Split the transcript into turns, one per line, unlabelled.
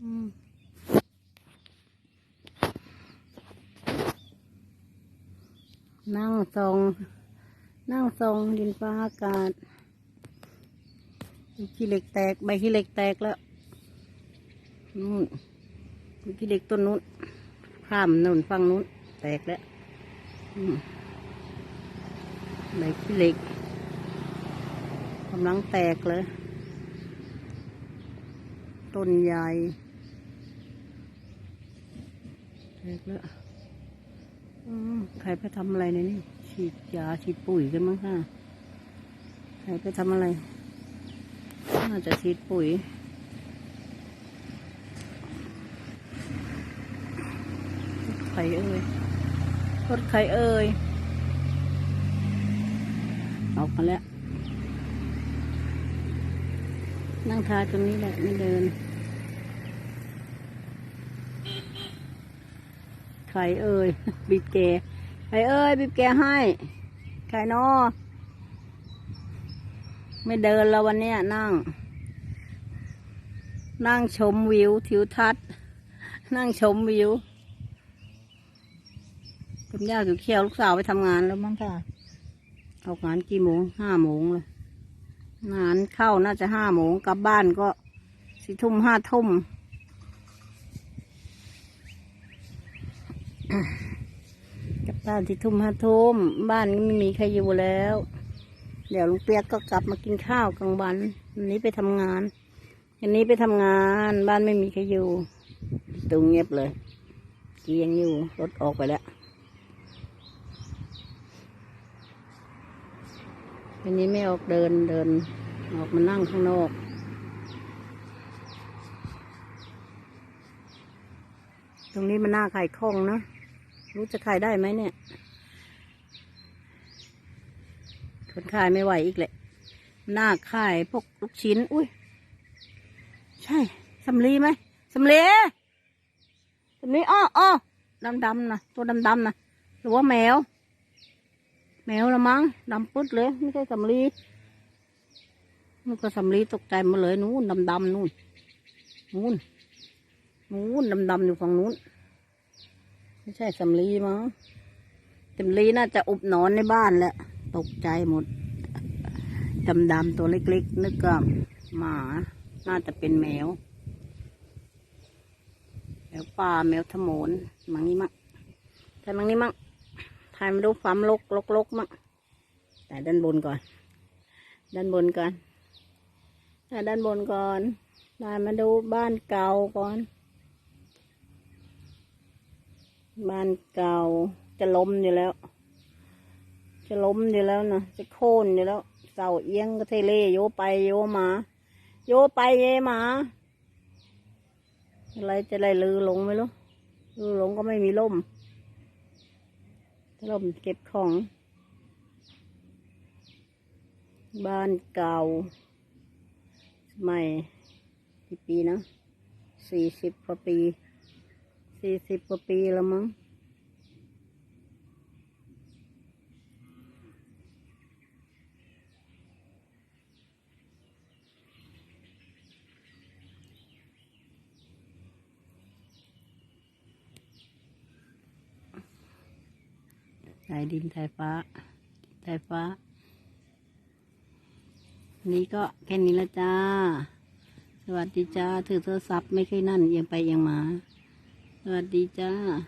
นั่งทรงนั่งทรงดินฟ้าอากาศขี้เหล็กแตก ใบขี้เหล็กแตกแล้วนู่นขี้เหล็กต้นนู้นข้ามนู่นฝั่งนู้น แตกแล้วใบขี้เหล็กกำลังแตกเลย ต้นใหญ่ แตกแล้วอืมใครไปทำอะไรในนี่ฉีดยาฉีดปุ๋ยกันมั้งค่ะใครไปทำอะไร น่าจะฉีดปุ๋ยใครเอ่ยรถใครเอ่ยออกมาแล้ว นั่งทาตรงนี้แหละไม่เดิน ใครเอ่ยบีบแกใครเอ่ยบีบแกให้ ใครนอไม่เดินแล้ววันนี้นั่ง นั่งชมวิวทิวทัศน์ นั่งชมวิวคุณย่าคือเคียวลูกสาวไปทำงานแล้วมั้งค่ะออกงานกี่โมงห้าโมงเลยงานเข้าน่าจะห้าโมงกลับบ้านก็สี่ทุ่มห้าทุ่ม กลับบ้านสี่ทุ่มห้าทุ่มบ้านไม่มีใครอยู่แล้ว เดี๋ยวลุงเปียกก็กลับมากินข้าวกลางวันวันนี้ไปทำงานวันนี้ไปทำงานบ้านไม่มีใครอยู่ตูเงียบเลยเกียงอยู่รถออกไปแล้ววันนี้ไม่ออกเดินเดิน ออกมานั่งข้างนอกตรงนี้มันน่าขายคล่องนะ รู้จะขายได้ไหมเนี่ย คนขายไม่ไหวอีกแหละหน้าขายพวกลูกชิ้น อุ้ย ใช่สำลีไหมสำลีสำลีอ้ออ้อดำดำๆนะตัวดำดำๆนะหรือว่าแมว แมวละมั้งดำปึ๊ดเลยไม่ใช่สำลีมันก็สำลีตกใจมาเลย นู้นดำดำๆนู่น นู้นนู้นดำดำๆอยู่ฝั่งนู้น ไม่ใช่สำลีมั้งสำลีน่าจะอุบนอนในบ้านแหละ ตกใจหมด ดำๆตัวเล็กๆ นึกว่าหมา น่าจะเป็นแมว แมวป่าแมวทะโมนมังนี้มั้งถ่ายมังนี้มั้งถ่ายมาดูความลกลกลกมั้งแต่ด้านบนก่อน ด้านบนก่อนถ่ด้านบนก่อนถ่ายมาดูบ้านเก่าก่อน บ้านเก่าจะล้มอยู่แล้ว จะล้มอยู่แล้วนะจะโค่นอยู่แล้ว เสาเอียงก็เทเลโยไปโยมา โยไปเยมาอะไรจะไรลือลงไม่รู้ลือลงก็ไม่มีล่มล่มเก็บของ บ้านเก่าสมัยกี่ปีนะสี่สิบกว่าปี สี่สิบกว่าปีแล้วมั้ง สายดินสายฟ้าสายฟ้า นี่ก็แค่นี้ละจ้า สวัสดีจ้า ถือโทรศัพท์ไม่เคยนั่นเอียงไปเอียงมา สวัสดีจ้า